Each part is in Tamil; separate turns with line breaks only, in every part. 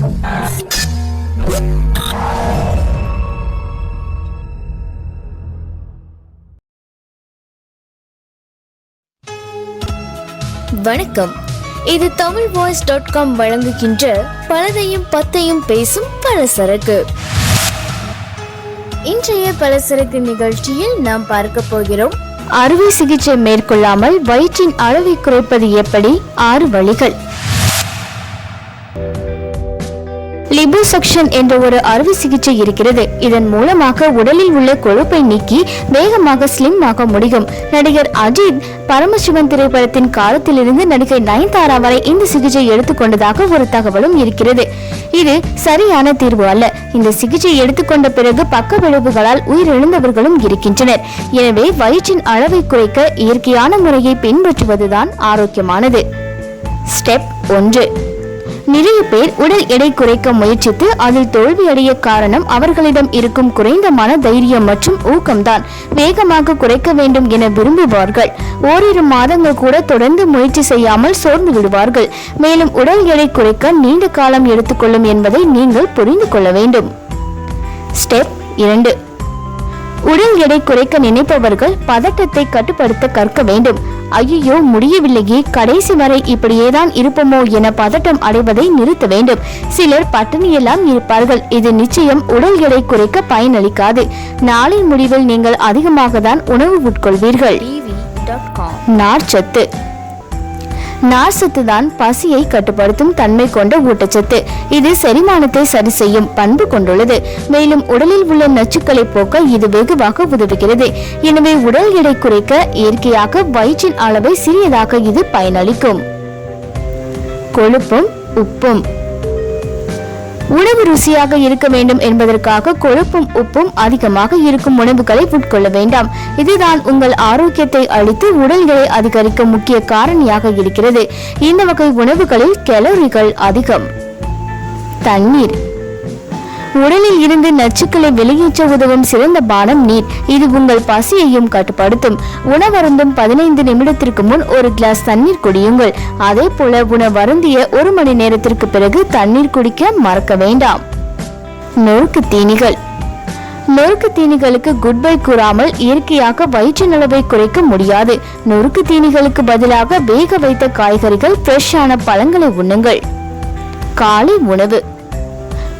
வணக்கம். இது தமிழ் வாய்ஸ் டாட் காம் வழங்குகின்ற பலதையும் பத்தையும் பேசும் பலசரக்கு. இன்றைய பலசரக்கு நிகழ்ச்சியில் நாம் பார்க்க போகிறோம் அறுவை சிகிச்சை மேற்கொள்ளாமல் வயிற்றின் அளவை குறைப்பது எப்படி? ஆறு வழிகள். லிபோசக்ஷன் என்ற ஒரு அறுவை சிகிச்சை இருக்கிறது. இதன் மூலமாக உடலில் உள்ள கொழுப்பை நீக்கி வேகமாக ஸ்லிம் ஆக முடியும். நடிகர் அஜித் பரமசிவன் திரைப்படத்தின் காலத்திலிருந்து நடிகை நயன்தாரா வரை இந்த சிகிச்சை எடுத்துக்கொண்டதாக ஒரு தகவலும் இருக்கிறது. இது சரியான தீர்வு அல்ல. இந்த சிகிச்சை எடுத்துக்கொண்ட பிறகு பக்க விளைவுகளால் உயிரிழந்தவர்களும் இருக்கின்றனர். எனவே வயிற்றின் அளவை குறைக்க இயற்கையான முறையை பின்பற்றுவதுதான் ஆரோக்கியமானது. ஸ்டெப் ஒன்று. நிறைய பேர் உடல் எடை குறைக்க முயற்சித்து அதில் தோல்வியடைய காரணம் அவர்களிடம் இருக்கும் குறைந்த மன தைரியம் மற்றும் ஊக்கம்தான். வேகமாக குறைக்க வேண்டும் என விரும்புவார்கள். ஓரிரு மாதங்கள் கூட தொடர்ந்து முயற்சி செய்யாமல் சோர்ந்து விடுவார்கள். மேலும் உடல் எடை குறைக்க நீண்ட காலம் எடுத்துக்கொள்ளும் என்பதை நீங்கள் புரிந்து கொள்ள வேண்டும். ஸ்டெப் இரண்டு. உடல் எடை குறைக்க நினைப்பவர்கள் பதட்டத்தை கட்டுப்படுத்த கற்க வேண்டும். ஐயோ முடியவில்லையே கடைசி வரை இப்படியேதான் இருப்போமோ என பதட்டம் அடைவதை நிறுத்த வேண்டும். சிலர் பட்டினியெல்லாம் இருப்பார்கள். இது நிச்சயம் உடல் எடை குறைக்க பயனளிக்காது. நாளின் முடிவில் நீங்கள் அதிகமாக தான் உணவு உட்கொள்வீர்கள். நார்ச்சத்து. நார்சத்து தான் பசியை கட்டுப்படுத்தும் தன்மை கொண்ட ஊட்டச்சத்து. இது செரிமானத்தை சரி செய்யும் பண்பு கொண்டுள்ளது. மேலும் உடலில் உள்ள நச்சுக்களை போக்க இது வெகுவாக உதவுகிறது. எனவே உடல் எடை குறைக்க இயற்கையாக வயிற்றின் அளவை சிறியதாக இது பயனளிக்கும். கொழுப்பும் உப்பும். உணவு ருசியாக இருக்க வேண்டும் என்பதற்காக கொழுப்பும் உப்பும் அதிகமாக இருக்கும் உணவுகளை உட்கொள்ள வேண்டாம். இதுதான் உங்கள் ஆரோக்கியத்தை அளித்து உடல் எடை அதிகரிக்க முக்கிய காரணியாக இருக்கிறது. இந்த வகை உணவுகளில் கேலரிகள் அதிகம். தண்ணீர். உடலில் இருந்து நச்சுக்களை வெளியேற்ற உதவும் சிறந்த பானம் நீர். இது உங்கள் பசியையும் கட்டுப்படுத்தும். உணவருந்தும் பதினைந்து நிமிடத்திற்கு முன் ஒரு கிளாஸ் தண்ணீர் குடியுங்கள். அதே போல உணவருந்திய ஒரு மணி நேரத்திற்கு பிறகு தண்ணீர் குடிக்க மறக்க வேண்டாம். நொறுக்கு தீனிகள். நொறுக்கு தீனிகளுக்கு குட் பை கூறாமல் இயற்கையாக வயிற்று அளவை குறைக்க முடியாது. நொறுக்கு தீனிகளுக்கு பதிலாக வேக வைத்த காய்கறிகள் ஃப்ரெஷ்ஷான பழங்களை உண்ணுங்கள். காலை உணவு.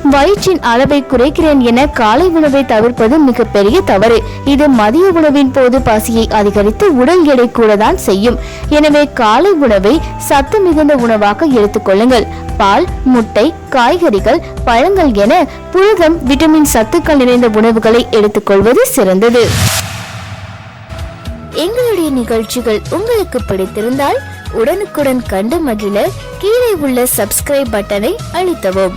வயிற்றின் அளவை குறைக்கிறேன் என காலை உணவை தவிர்ப்பது மிகப்பெரிய தவறு. இது மதிய உணவின் போது பசியை அதிகரித்து உடல் எடை கூடதான் செய்யும். எனவே காலை உணவை சத்து மிகுந்த உணவாக எடுத்துக்கொள்ளுங்கள் பால் முட்டை காய்கறிகள் பழங்கள் என புரதம் விட்டமின் சத்துக்கள் நிறைந்த உணவுகளை எடுத்துக்கொள்வது சிறந்தது. எங்களுடைய நிகழ்ச்சிகள் உங்களுக்கு பிடித்திருந்தால் உடனுக்குடன் கண்டு மகிழ கீழே உள்ள சப்ஸ்கிரைப் பட்டனை அழுத்தவும்.